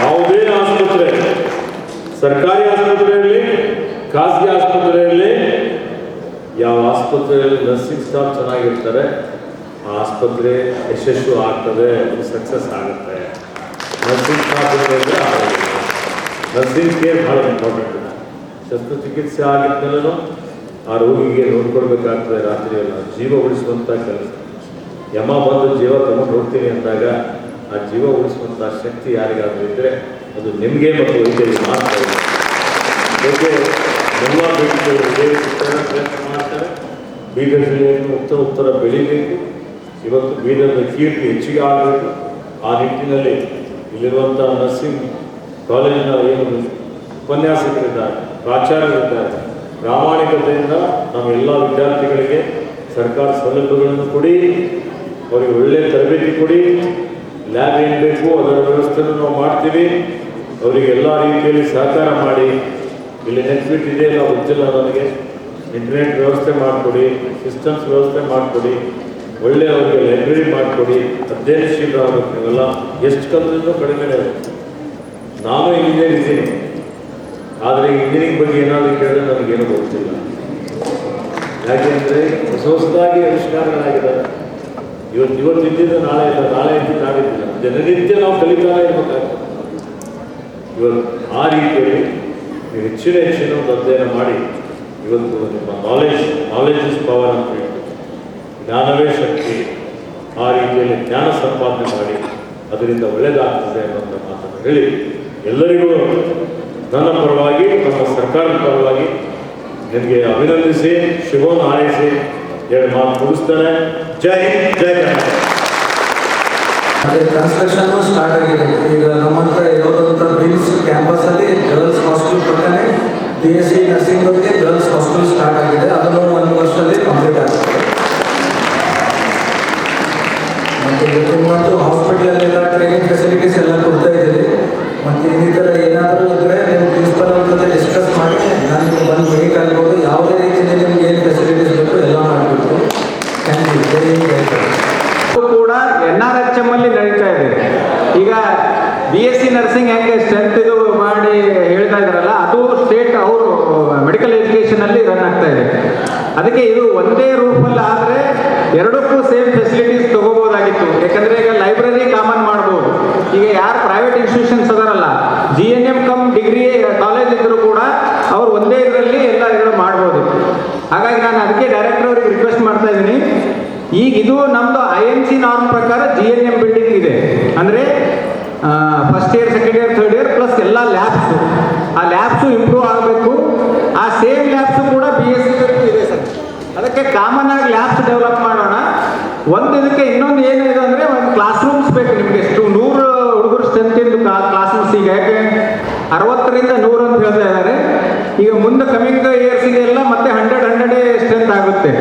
ಯಾವುದೇ ಆಸ್ಪತ್ರೆ, ಸರ್ಕಾರಿ ಆಸ್ಪತ್ರೆಯಲ್ಲಿ, ಖಾಸಗಿ ಆಸ್ಪತ್ರೆಯಲ್ಲಿ ಯಾವ ಆಸ್ಪತ್ರೆಯಲ್ಲಿ ನರ್ಸಿಂಗ್ ಸ್ಟಾಫ್ ಚೆನ್ನಾಗಿರ್ತಾರೆ, ಆ ಆಸ್ಪತ್ರೆ ಯಶಸ್ಸು ಆಗ್ತದೆ ಅದು ಸಕ್ಸಸ್ ಆಗುತ್ತೆ. ನರ್ಸಿಂಗ್ ಸ್ಟಾಫ್ ಆಗೋದಿಲ್ಲ ನರ್ಸಿಂಗ್ ಕೇರ್ ಭಾಳ ಇಂಪಾರ್ಟೆಂಟ್ ಶಸ್ತ್ರಚಿಕಿತ್ಸೆ ಆಗಿದ್ದಲ್ಲೂ ಆ ರೋಗಿಗೆ ನೋಡ್ಕೊಳ್ಬೇಕಾಗ್ತದೆ ರಾತ್ರಿಯೆಲ್ಲ. ಜೀವ ಉಳಿಸುವಂಥ ಕೆಲಸ. ಯಮ ಬಂದು ಜೀವ ತಗೊಂಡು ಹೋಗ್ತೀನಿ ಅಂದಾಗ ಆ ಜೀವ ಉಳಿಸುವಂಥ ಶಕ್ತಿ ಯಾರಿಗಾದರೂ ಇದ್ದರೆ ಅದು ನಿಮಗೆ ಮತ್ತು ವೈದ್ಯರಿಗೆ ಮಾತ್ರ. ನಮ್ಮ ಎಲ್ಲ ಇದೇ ಪ್ರಯತ್ನ ಬೀದರ್ ಜಿಲ್ಲೆಯನ್ನು ಉತ್ತರ ಉತ್ತರ ಬೆಳಿಬೇಕು. ಇವತ್ತು ಬೀದರ್ನ ಕೀರ್ತಿ ಹೆಚ್ಚಿಗೆ ಆಗಬೇಕು. ಆ ನಿಟ್ಟಿನಲ್ಲಿ ಇಲ್ಲಿರುವಂಥ ನರ್ಸಿಂಗ್ ಕಾಲೇಜಿನ ಏನು ಉಪನ್ಯಾಸಕರಿದ್ದಾರೆ, ಪ್ರಾಚಾರ್ಯರಿದ್ದಾರೆ, ಪ್ರಾಮಾಣಿಕತೆಯಿಂದ ನಮ್ಮ ಎಲ್ಲ ವಿದ್ಯಾರ್ಥಿಗಳಿಗೆ ಸರ್ಕಾರ ಸೌಲಭ್ಯಗಳನ್ನು ಕೊಡಿ, ಅವರಿಗೆ ಒಳ್ಳೆಯ ತರಬೇತಿ ಕೊಡಿ. ಲ್ಯಾಬ್ ಏನು ಬೇಕು ಅದರ ವ್ಯವಸ್ಥೆಯನ್ನು ನಾವು ಮಾಡ್ತೀವಿ. ಅವರಿಗೆ ಎಲ್ಲ ರೀತಿಯಲ್ಲಿ ಸಹಕಾರ ಮಾಡಿ. ಇಲ್ಲಿ ನೆಟ್ಫಿಟ್ ಇದೆಯಲ್ಲ ಗೊತ್ತಿಲ್ಲ ನನಗೆ ಇಂಟರ್ನೆಟ್ ವ್ಯವಸ್ಥೆ ಮಾಡಿಕೊಡಿ ಸಿಸ್ಟಮ್ಸ್ ವ್ಯವಸ್ಥೆ ಮಾಡಿಕೊಡಿ ಒಳ್ಳೆಯ ಅವರಿಗೆ ಲೈಬ್ರರಿ ಮಾಡಿಕೊಡಿ, ಅಧ್ಯಯನಶೀಲರಾಗಬೇಕು ನೀವೆಲ್ಲ. ಎಷ್ಟು ಕಲಿದ್ರೂ ಕಡಿಮೆ ನಾನು ಇಂಜಿನಿಯರ್ ಇದ್ದೀನಿ. ಆದರೆ ಇಂಜಿನಿಯರಿಂಗ್ ಬಗ್ಗೆ ಏನಾದರೂ ಕೇಳಿದ್ರೆ ನನಗೇನು ಗೊತ್ತಿಲ್ಲ. ಯಾಕೆಂದರೆ ಹೊಸ ಹೊಸದಾಗಿ ಆವಿಷ್ಕಾರಗಳಾಗಿದ್ದಾರೆ ಇವತ್ತು ಇವತ್ತು ಇದ್ದಿದ್ದು ನಾಳೆ ಇಲ್ಲ, ನಾಳೆ ಇದ್ದಿದ್ದು ನಾಡಿದ್ದಿಲ್ಲ ದಿನನಿತ್ಯ ನಾವು ಕಲಿತಾ ಇರಬೇಕಾಗ್ತದೆ ಇವತ್ತು ಆ ರೀತಿಯಲ್ಲಿ ಹೆಚ್ಚಿನ ಹೆಚ್ಚಿನ ಒಂದು ಅಧ್ಯಯನ ಮಾಡಿ. ಇವತ್ತು ನಿಮ್ಮ ನಾಲೆಜ್ ನಾಲೆಜ್ ಇಸ್ ಪವರ್ ಅಂತ ಹೇಳ್ತೀವಿ ಜ್ಞಾನವೇ ಶಕ್ತಿ. ಆ ರೀತಿಯಲ್ಲಿ ಜ್ಞಾನ ಸಂಪಾದನೆ ಮಾಡಿ ಅದರಿಂದ ಒಳ್ಳೆಯದಾಗ್ತದೆ ಅನ್ನೋಂಥ ಮಾತನ್ನು ಹೇಳಿ ಎಲ್ಲರಿಗೂ ನನ್ನ ಪರವಾಗಿ, ನಮ್ಮ ಸರ್ಕಾರದ ಪರವಾಗಿ ನಿಮಗೆ ಅಭಿನಂದಿಸಿ ಶುಭವನ್ನು ಹಾರೈಸಿ. ಎರಡು ಮಾತು ಮುಗಿಸ್ತಾನೆ. ಜೈ ಜೈ ಅದೇ ಕನ್ಸ್ಟ್ರಕ್ಷನ್ ಸ್ಟಾರ್ಟ್ ಆಗಿದೆ. ಈಗ ನಮ್ಮ ಹತ್ರ ಇರೋದಂಥ ಕ್ಯಾಂಪಸ್ ಅಲ್ಲಿ ಗರ್ಲ್ಸ್ ಹಾಸ್ಟೆಲ್ ಪಕ್ಕನೆ ಬಿ ಎಸ್ ಸಿ ನರ್ಸಿಂಗ್ ಬಗ್ಗೆ ಗರ್ಲ್ಸ್ ಹಾಸ್ಟೆಲ್ ಸ್ಟಾರ್ಟ್ ಆಗಿದೆ. ಅದನ್ನು ಒಂದು ವರ್ಷದಲ್ಲಿ ಕಂಪ್ಲೀಟ್ ಆಗುತ್ತೆ. ಮತ್ತೆ ಮತ್ತು ಹಾಸ್ಪಿಟಲಲ್ಲೆಲ್ಲ ಟ್ರೈನಿಂಗ್ ಫೆಸಿಲಿಟೀಸ್ ಎಲ್ಲ ಕೊಡ್ತಾ ಇದ್ದೀವಿ ಮತ್ತು ಇನ್ನಿತರ ಏನಾದರೂ ಇದ್ದರೆ ನೀವು ಪ್ರಿನ್ಸಿಪಲ್ ಅವ್ರ ಡಿಸ್ಕಸ್ ಮಾಡಿ ನಾನು ಬಂದು ಮೀಟ್ ಆಗ್ಬೋದು ಯಾವುದೇ ರೀತಿಯಲ್ಲಿ ನಿಮ್ಗೆ ಏನು ಫೆಸಿಲಿಟೀಸ್ ಬೇಕು ಎಲ್ಲ ಮಾಡಬೇಕು ಥ್ಯಾಂಕ್ ಯು. ಇದು ಕೂಡ ಎನ್ ಆರ್ ಎಚ್ ಎಂ ಅಲ್ಲಿ ನಡೀತಾ ಇದೆ. ಈಗ ಬಿ ಎಸ್ ಸಿ ನರ್ಸಿಂಗ್ ಹೆಂಗೆ ಸ್ಟ್ರೆಂತ್ ಇದು ಮಾಡಿ ಹೇಳ್ತಾ ಅದು ಸ್ಟೇಟ್ ಅವರು ಮೆಡಿಕಲ್ ಎಜುಕೇಶನ್ ಅಲ್ಲಿ ರನ್ ಆಗ್ತಾ ಇದೆ ಅದಕ್ಕೆ ಇದು ಒಂದೇ ರೂಪಲ್ಲಿ ಆದರೆ ಎರಡಕ್ಕೂ ಸೇಮ್ ಫೆಸಿಲಿಟೀಸ್ ತಗೋಬೋದಾಗಿತ್ತು. ಯಾಕಂದ್ರೆ ಈಗ ಲೈಬ್ರರಿ ಕಾಮನ್ ಮಾಡ್ಬೋದು. ಈಗ ಯಾರು private institutions ಅದರಲ್ಲ G N M cum degree college ಇದ್ರು ಕೂಡ ಅವ್ರು ಒಂದೇ ಇದರಲ್ಲಿ ಎಲ್ಲ ಇದನ್ನು ಮಾಡ್ಬೋದು. ಹಾಗಾಗಿ ನಾನು ಅದಕ್ಕೆ ಡೈರೆಕ್ಟರ್ ಅವ್ರಿಗೆ ರಿಕ್ವೆಸ್ಟ್ ಮಾಡ್ತಾ ಇದ್ದೀನಿ. ಈಗ ಇದು ನಮ್ದು ಐ ಎನ್ ಸಿ ನಾರ್ಮ್ ಪ್ರಕಾರ ಜಿ ಎನ್ ಎಂ ಬಿಲ್ಡಿಂಗ್ ಇದೆ. ಅಂದರೆ first year second year third year plus ಎಲ್ಲ ಲ್ಯಾಬ್ಸು ಆ ಲ್ಯಾಬ್ಸು ಇಂಪ್ರೂವ್ ಆಗಬೇಕು ಆ ಸೇಮ್ ಲ್ಯಾಬ್ಸು ಕೂಡ ಬಿ ಎಸ್ ಸಿ ಇದೆ ಸರ್ ಅದಕ್ಕೆ ಕಾಮನ್ ಆಗಿ ಲ್ಯಾಬ್ಸ್ ಡೆವಲಪ್ ಮಾಡೋಣ. ಒಂದು ಇದಕ್ಕೆ ಇನ್ನೊಂದು ಏನಿದೆ ಅಂದರೆ ಒಂದು ಕ್ಲಾಸ್ ರೂಮ್ಸ್ ಬೇಕು ನಿಮಗೆ. ಎಷ್ಟು ನೂರು ಹುಡುಗರು ಸ್ಟ್ರೆಂತಿದ್ದು ಕ್ಲಾಸ್ ರೂಮ್ಸ್ ಈಗ. ಯಾಕೆ? ಅರವತ್ತರಿಂದ ನೂರು ಅಂತ ಹೇಳ್ತಾ ಇದ್ದಾರೆ. ಈಗ ಮುಂದೆ ಕಮಿಂಗ್ ಇಯರ್ಸಿಗೆಲ್ಲ ಮತ್ತೆ ಹಂಡ್ರೆಡ್ ಹಂಡ್ರೆಡೇ ಸ್ಟ್ರೆಂತ್ ಆಗುತ್ತೆ.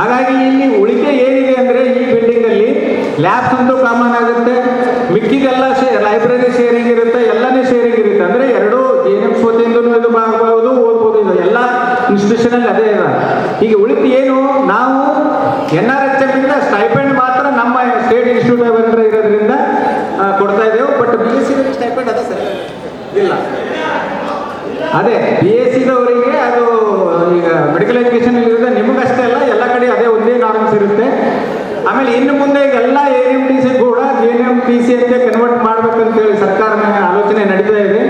ಹಾಗಾಗಿ ಇಲ್ಲಿ ಉಳಿಕೆ ಏನಿದೆ ಅಂದರೆ ಈ ಬಿಲ್ಡಿಂಗ್ ಅಲ್ಲಿ ಲ್ಯಾಬ್ಸ್ ಅಂತೂ ಕಾಮನ್ ಆಗುತ್ತೆ ಮಿಕ್ಕಿದೆಲ್ಲ ಶೇ ಲೈಬ್ರರಿ ಶೇರಿಂಗ್ ಇರುತ್ತೆ ಎಲ್ಲನೇ ಶೇರಿಂಗ್ ಇರುತ್ತೆ ಅಂದರೆ ಎರಡು ಜಿ ಎನ್ ಎಂ ವತಿಯಿಂದ ಇದು ಮಾಡ್ಬೋದು ಓದ್ಬೋದು ಇದು ಎಲ್ಲ ಇನ್ಸ್ಟಿಟ್ಯೂಷನ್ ಅಲ್ಲಿ ಅದೇ ಇದೆ ಈಗ ಉಳಿತು ಏನು ನಾವು N R H M stipend ಮಾತ್ರ ನಮ್ಮ ಸ್ಟೇಟ್ ಇನ್ಸ್ಟಿಟ್ಯೂಟ್ ಆಫ್ ಇರೋದ್ರಿಂದ ಕೊಡ್ತಾ ಇದ್ದೇವೆ. But B S C stipend ಅದ ಸರ್. ಇಲ್ಲ. ಅದೇ ಬಿ ಎಸ್ ಸಿದವರಿಗೆ ಅದು, ಈಗ ಮೆಡಿಕಲ್ ಎಜುಕೇಶನ್ ಇರುತ್ತೆ ನಿಮಗಷ್ಟೇ ಅಲ್ಲ, ಎಲ್ಲ ಕಡೆ ಅದೇ ಒಂದೇ ನಾರ್ಮ್ಸ್ ಇರುತ್ತೆ. ಆಮೇಲೆ ಇನ್ನು ಮುಂದೆ ಎಲ್ಲ ಎ ಎಂ ಟಿ ಸಿ ಕೂಡ ಜೆ ಎಂ ಟಿ ಸಿ ಅಂತ ಕನ್ವರ್ಟ್ ಮಾಡ್ಬೇಕಂತೇಳಿ ಸರ್ಕಾರ ಆಲೋಚನೆ ನಡೀತಾ ಇದೆ.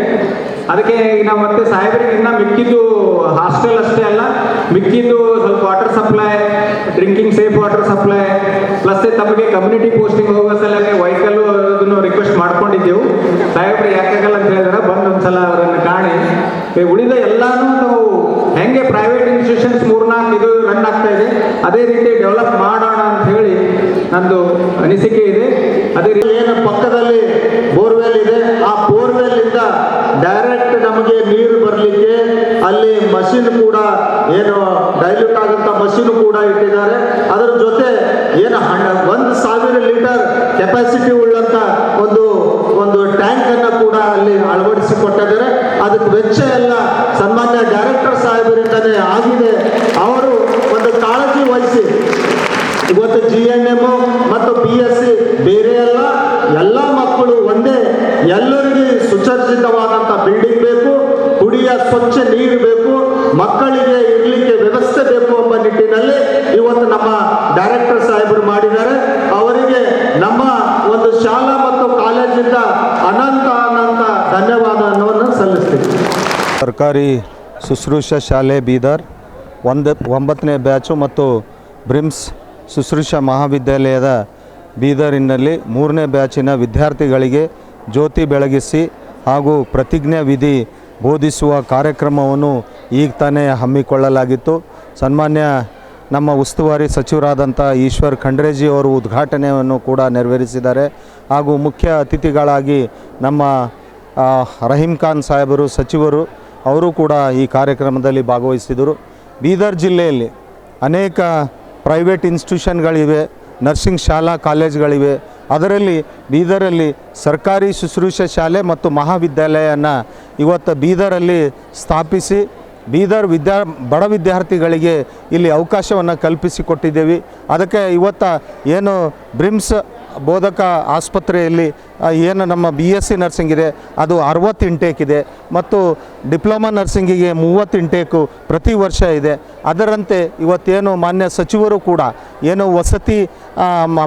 ಅದಕ್ಕೆ ನಾವು ಮತ್ತೆ ಸಾಹೇಬರಿಗೆ ಇನ್ನ ಮಿಕ್ಕಿದ್ದು ಹಾಸ್ಟೆಲ್ ಅಷ್ಟೇ ಅಲ್ಲ ಮಿಕ್ಕಿದ್ದು ಸ್ವಲ್ಪ water supply drinking safe water supply plus ತಮಗೆ ಕಮ್ಯುನಿಟಿ ಪೋಸ್ಟಿಂಗ್ ಹೋಗೋ ಸಲಕ್ಕೆ ವೆಹಿಕಲ್ ಅದನ್ನು ರಿಕ್ವೆಸ್ಟ್ ಮಾಡ್ಕೊಂಡಿದ್ದೆವು. ಸಾಹೇಬ್ರು, ಯಾಕಾಗಲ್ಲ ಅಂತ ಹೇಳಿದ್ರೆ ಬಂದು ಒಂದ್ಸಲ ಅವರನ್ನು ಕಾಣಿ. ಉಳಿದ ಎಲ್ಲಾನು ನಾವು ಹೆಂಗೆ ಪ್ರೈವೇಟ್ ಇನ್ಸ್ಟಿಟ್ಯೂಷನ್ಸ್ ಮೂರ್ನಾಲ್ಕು ಇದು ರನ್ ಆಗ್ತಾ ಇದೆ. ಅದೇ ರೀತಿ ಡೆವಲಪ್ ಮಾಡೋಣ ಅಂತ ಹೇಳಿ ನಂದು ಅನಿಸಿಕೆ ಇದೆ. ಅದೇ ರೀತಿ ಏನು ಪಕ್ಕದಲ್ಲಿ ಬೋರ್ವೆಲ್ ಇದೆ. ಆ ಬೋರ್ವೆಲ್ ಇಂದ ಡೈರೆಕ್ಟ್ ನಮಗೆ ನೀರು ಬರಲಿಕ್ಕೆ ಅಲ್ಲಿ ಮಷಿನ್ ಕೂಡ ಏನು ಡೈಲ್ಯೂಟ್ ಆಗುತ್ತ ಮಷಿನ್ ಕೂಡ ಇಟ್ಟಿದ್ದಾರೆ. ಅದರ ಜೊತೆ ಏನು ಹಣ್ಣು ಒಂದು ಸಾವಿರ ಲೀಟರ್ ಕೆಪಾಸಿಟಿ ಉಳ್ಳಂತ ಒಂದು ಒಂದು ಟ್ಯಾಂಕ್ ಅನ್ನು ಕೂಡ ಅಲ್ಲಿ ಅಳವಡಿಸಿಕೊಟ್ಟಿದ್ದಾರೆ. ಅದಕ್ಕೆ ವೆಚ್ಚ ಎಲ್ಲ ಸನ್ಮಾನ್ಯ ಡೈರೆಕ್ಟರ್ ಸಾಹೇಬರಿಂದನೇ ಆಗಿದೆ ಅವರು ಒಂದು ಕಾಳಜಿ ವಹಿಸಿ ಇವತ್ತು ಜಿ ಎನ್ ಎಂ ಮತ್ತು ಪಿ ಎಸ್ ಸಿ ಬೇರೆ ಎಲ್ಲ ಎಲ್ಲ ಮಕ್ಕಳು ಒಂದೇ ಎಲ್ಲರಿಗೆ ಸುಸಜ್ಜಿತವಾದಂಥ ಬಿಲ್ಡಿಂಗ್ ಬೇಕು ಕುಡಿಯ ಸ್ವಚ್ಛ ನೀರು ಬೇಕು ಮಕ್ಕಳಿಗೆ ಇರಲಿಕ್ಕೆ ವ್ಯವಸ್ಥೆ ಬೇಕು ಎಂಬ ನಿಟ್ಟಿನಲ್ಲಿ ಇವತ್ತು ನಮ್ಮ ಡೈರೆಕ್ಟರ್ ಸಾಹೇಬರು ಮಾಡಿದ್ದಾರೆ ಅವರಿಗೆ ನಮ್ಮ ಒಂದು ಶಾಲಾ ಮತ್ತು ಕಾಲೇಜಿಂದ ಅನಂತ ಅನಂತ ಧನ್ಯವಾದವನ್ನು ಸಲ್ಲಿಸ್ತೀವಿ ಸರ್ಕಾರಿ ಶುಶ್ರೂಷ ಶಾಲೆ ಬೀದರ್, ಒಂದು ಒಂಬತ್ತನೇ ಬ್ಯಾಚು ಮತ್ತು ಬ್ರಿಮ್ಸ್ ಶುಶ್ರೂಷ ಮಹಾವಿದ್ಯಾಲಯದ ಬೀದರಿನಲ್ಲಿ ಮೂರನೇ ಬ್ಯಾಚಿನ ವಿದ್ಯಾರ್ಥಿಗಳಿಗೆ ಜ್ಯೋತಿ ಬೆಳಗಿಸಿ ಹಾಗೂ ಪ್ರತಿಜ್ಞಾ ವಿಧಿ ಬೋಧಿಸುವ ಕಾರ್ಯಕ್ರಮವನ್ನು ಈಗ ತಾನೇ ಹಮ್ಮಿಕೊಳ್ಳಲಾಗಿತ್ತು. ಸನ್ಮಾನ್ಯ ನಮ್ಮ ಉಸ್ತುವಾರಿ ಸಚಿವರಾದಂಥ ಈಶ್ವರ್ ಖಂಡ್ರೇಜಿ ಅವರು ಉದ್ಘಾಟನೆಯನ್ನು ಕೂಡ ನೆರವೇರಿಸಿದ್ದಾರೆ. ಹಾಗೂ ಮುಖ್ಯ ಅತಿಥಿಗಳಾಗಿ ನಮ್ಮ ರಹೀಂ ಖಾನ್ ಸಾಹೇಬರು, ಸಚಿವರು ಅವರು ಕೂಡ ಈ ಕಾರ್ಯಕ್ರಮದಲ್ಲಿ ಭಾಗವಹಿಸಿದರು ಬೀದರ್ ಜಿಲ್ಲೆಯಲ್ಲಿ ಅನೇಕ ಪ್ರೈವೇಟ್ ಇನ್ಸ್ಟಿಟ್ಯೂಷನ್ಗಳಿವೆ ನರ್ಸಿಂಗ್ ಶಾಲಾ, ಕಾಲೇಜ್ಗಳಿವೆ. ಅದರಲ್ಲಿ ಬೀದರಲ್ಲಿ ಸರ್ಕಾರಿ ಶುಶ್ರೂಷಾ ಶಾಲೆ ಮತ್ತು ಮಹಾವಿದ್ಯಾಲಯನ ಇವತ್ತು ಬೀದರಲ್ಲಿ ಸ್ಥಾಪಿಸಿ ಬೀದರ್ ವಿದ್ಯಾ, ಬಡ ವಿದ್ಯಾರ್ಥಿಗಳಿಗೆ ಇಲ್ಲಿ ಅವಕಾಶವನ್ನು ಕಲ್ಪಿಸಿಕೊಟ್ಟಿದ್ದೇವೆ ಅದಕ್ಕೆ ಇವತ್ತು ಏನು ಬ್ರಿಮ್ಸ್ ಬೋಧಕ ಆಸ್ಪತ್ರೆಯಲ್ಲಿ ಏನು ನಮ್ಮ ಬಿ ಎಸ್ ಸಿ ನರ್ಸಿಂಗ್ ಇದೆ, ಅದು ಅರವತ್ತು ಇಂಟೇಕ್ ಇದೆ, ಮತ್ತು ಡಿಪ್ಲೊಮಾ ನರ್ಸಿಂಗಿಗೆ ಮೂವತ್ತು ಇಂಟೇಕು ಪ್ರತಿ ವರ್ಷ ಇದೆ. ಅದರಂತೆ ಇವತ್ತೇನು ಮಾನ್ಯ ಸಚಿವರು ಕೂಡ ಏನು ವಸತಿ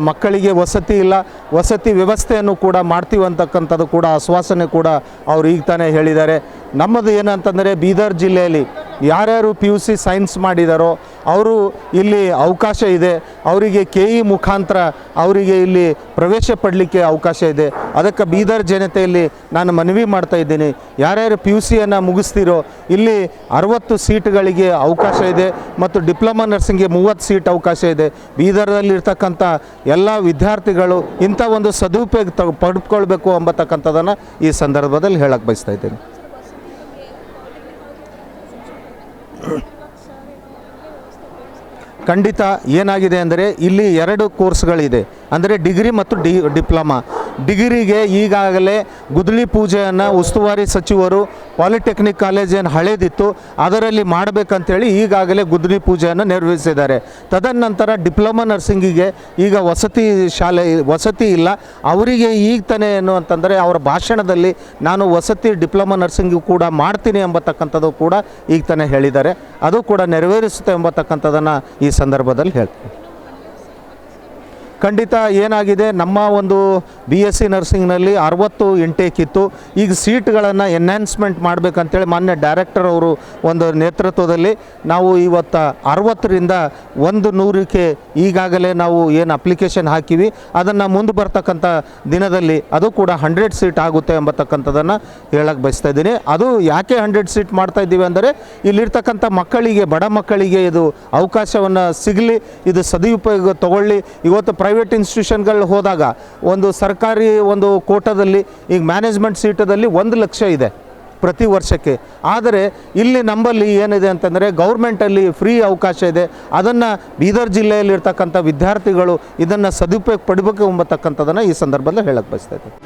ಮಕ್ಕಳಿಗೆ ವಸತಿ ಇಲ್ಲ, ವಸತಿ ವ್ಯವಸ್ಥೆಯನ್ನು ಕೂಡ ಮಾಡ್ತೀವಿ ಅಂತಕ್ಕಂಥದ್ದು ಕೂಡ ಆಶ್ವಾಸನೆ ಕೂಡ ಅವರು ಈಗ ತಾನೇ ಹೇಳಿದ್ದಾರೆ. ನಮ್ಮದು ಏನಂತಂದರೆ ಬೀದರ್ ಜಿಲ್ಲೆಯಲ್ಲಿ ಯಾರ್ಯಾರು ಪಿ ಯು ಸಿ ಸೈನ್ಸ್ ಮಾಡಿದಾರೋ ಅವರು ಇಲ್ಲಿ ಅವಕಾಶ ಇದೆ. ಅವರಿಗೆ ಕೆ ಇ ಮುಖಾಂತರ ಅವರಿಗೆ ಇಲ್ಲಿ ಪ್ರವೇಶ ಪಡಲಿಕ್ಕೆ ಅವಕಾಶ ಇದೆ. ಅದಕ್ಕೆ ಬೀದರ್ ಜನತೆಯಲ್ಲಿ ನಾನು ಮನವಿ ಮಾಡ್ತಾ ಇದ್ದೀನಿ. ಯಾರ್ಯಾರು ಪಿ ಯು ಸಿಯನ್ನು ಮುಗಿಸ್ತೀರೋ ಇಲ್ಲಿ ಅರವತ್ತು ಸೀಟ್ಗಳಿಗೆ ಅವಕಾಶ ಇದೆ ಮತ್ತು ಡಿಪ್ಲೊಮಾ ನರ್ಸಿಂಗ್ಗೆ ಮೂವತ್ತು ಸೀಟ್ ಅವಕಾಶ ಇದೆ. ಬೀದರ್ದಲ್ಲಿರ್ತಕ್ಕಂಥ ಎಲ್ಲ ವಿದ್ಯಾರ್ಥಿಗಳು ಇಂಥ ಒಂದು ಸದುಪಯೋಗ ತ ಪಡ್ಕೊಳ್ಬೇಕು ಎಂಬತಕ್ಕಂಥದ್ದನ್ನು ಈ ಸಂದರ್ಭದಲ್ಲಿ ಹೇಳಕ್ಕೆ ಬಯಸ್ತಾ ಇದ್ದೀನಿ. ಖಂಡಿತ ಏನಾಗಿದೆ ಅಂದರೆ ಇಲ್ಲಿ ಎರಡು ಕೋರ್ಸ್ಗಳಿದೆ. ಅಂದರೆ ಡಿಗ್ರಿ ಮತ್ತು ಡಿ ಡಿಪ್ಲೊಮಾ. ಡಿಗ್ರಿಗೆ ಈಗಾಗಲೇ ಗುದ್ಲಿ ಪೂಜೆಯನ್ನು ಉಸ್ತುವಾರಿ ಸಚಿವರು ಪಾಲಿಟೆಕ್ನಿಕ್ ಕಾಲೇಜ್ ಏನು ಹಳೇದಿತ್ತು, ಅದರಲ್ಲಿ ಮಾಡಬೇಕಂತೇಳಿ ಈಗಾಗಲೇ ಗುದ್ಲಿ ಪೂಜೆಯನ್ನು ನೆರವೇರಿಸಿದ್ದಾರೆ. ತದನಂತರ ಡಿಪ್ಲೊಮಾ ನರ್ಸಿಂಗಿಗೆ ಈಗ ವಸತಿ ಶಾಲೆ, ವಸತಿ ಇಲ್ಲ. ಅವರಿಗೆ ಈಗ ತಾನೇ ಏನು ಅಂತಂದರೆ ಅವರ ಭಾಷಣದಲ್ಲಿ ನಾನು ವಸತಿ ಡಿಪ್ಲೊಮಾ ನರ್ಸಿಂಗ್ ಕೂಡ ಮಾಡ್ತೀನಿ ಎಂಬತಕ್ಕಂಥದ್ದು ಕೂಡ ಈಗ ತಾನೇ ಹೇಳಿದ್ದಾರೆ. ಅದು ಕೂಡ ನೆರವೇರಿಸುತ್ತೆ ಎಂಬತಕ್ಕಂಥದ್ದನ್ನು ಈ ಸಂದರ್ಭದಲ್ಲಿ ಹೇಳ್ತೀನಿ. ಖಂಡಿತ ಏನಾಗಿದೆ? ನಮ್ಮ ಒಂದು ಬಿ ಎಸ್ ಸಿ ನರ್ಸಿಂಗ್ನಲ್ಲಿ ಅರವತ್ತು ಇಂಟೇಕ್ ಇತ್ತು. ಈಗ ಸೀಟ್ಗಳನ್ನು ಎನ್ಹ್ಯಾನ್ಸ್ಮೆಂಟ್ ಮಾಡಬೇಕಂತೇಳಿ ಮಾನ್ಯ ಡೈರೆಕ್ಟರ್ ಅವರು ಒಂದು ನೇತೃತ್ವದಲ್ಲಿ ನಾವು ಇವತ್ತು ಅರವತ್ತರಿಂದ ಒಂದು ನೂರಕ್ಕೆ ಈಗಾಗಲೇ ನಾವು ಏನು ಅಪ್ಲಿಕೇಶನ್ ಹಾಕಿವಿ. ಅದನ್ನು ಮುಂದೆ ಬರ್ತಕ್ಕಂಥ ದಿನದಲ್ಲಿ ಅದು ಕೂಡ ಹಂಡ್ರೆಡ್ ಸೀಟ್ ಆಗುತ್ತೆ ಎಂಬತಕ್ಕಂಥದ್ದನ್ನು ಹೇಳಕ್ಕೆ ಬಯಸ್ತಾ ಇದ್ದೀನಿ. ಅದು ಯಾಕೆ ಹಂಡ್ರೆಡ್ ಸೀಟ್ ಮಾಡ್ತಾ ಇದ್ದೀವಿ ಅಂದರೆ, ಇಲ್ಲಿರ್ತಕ್ಕಂಥ ಮಕ್ಕಳಿಗೆ, ಬಡ ಮಕ್ಕಳಿಗೆ ಇದು ಅವಕಾಶವನ್ನು ಸಿಗಲಿ, ಇದು ಸದುಪಯೋಗ ತಗೊಳ್ಳಿ. ಇವತ್ತು ಪ್ರೈವೇಟ್ ಇನ್ಸ್ಟಿಟ್ಯೂಷನ್ಗಳು ಹೋದಾಗ ಒಂದು ಸರ್ಕಾರಿ ಒಂದು ಕೋಟದಲ್ಲಿ ಈಗ ಮ್ಯಾನೇಜ್ಮೆಂಟ್ ಸೀಟದಲ್ಲಿ ಒಂದು ಲಕ್ಷ ಇದೆ ಪ್ರತಿ ವರ್ಷಕ್ಕೆ. ಆದರೆ ಇಲ್ಲಿ ನಮ್ಮಲ್ಲಿ ಏನಿದೆ ಅಂತಂದರೆ ಗೌರ್ಮೆಂಟಲ್ಲಿ ಫ್ರೀ ಅವಕಾಶ ಇದೆ. ಅದನ್ನು ಬೀದರ್ ಜಿಲ್ಲೆಯಲ್ಲಿರ್ತಕ್ಕಂಥ ವಿದ್ಯಾರ್ಥಿಗಳು ಇದನ್ನು ಸದುಪಯೋಗ ಪಡಿಬೇಕು ಎಂಬತಕ್ಕಂಥದ್ದನ್ನು ಈ ಸಂದರ್ಭದಲ್ಲಿ ಹೇಳಕ್ಕೆ ಬಯಸ್ತಾ ಇದ್ದೀನಿ.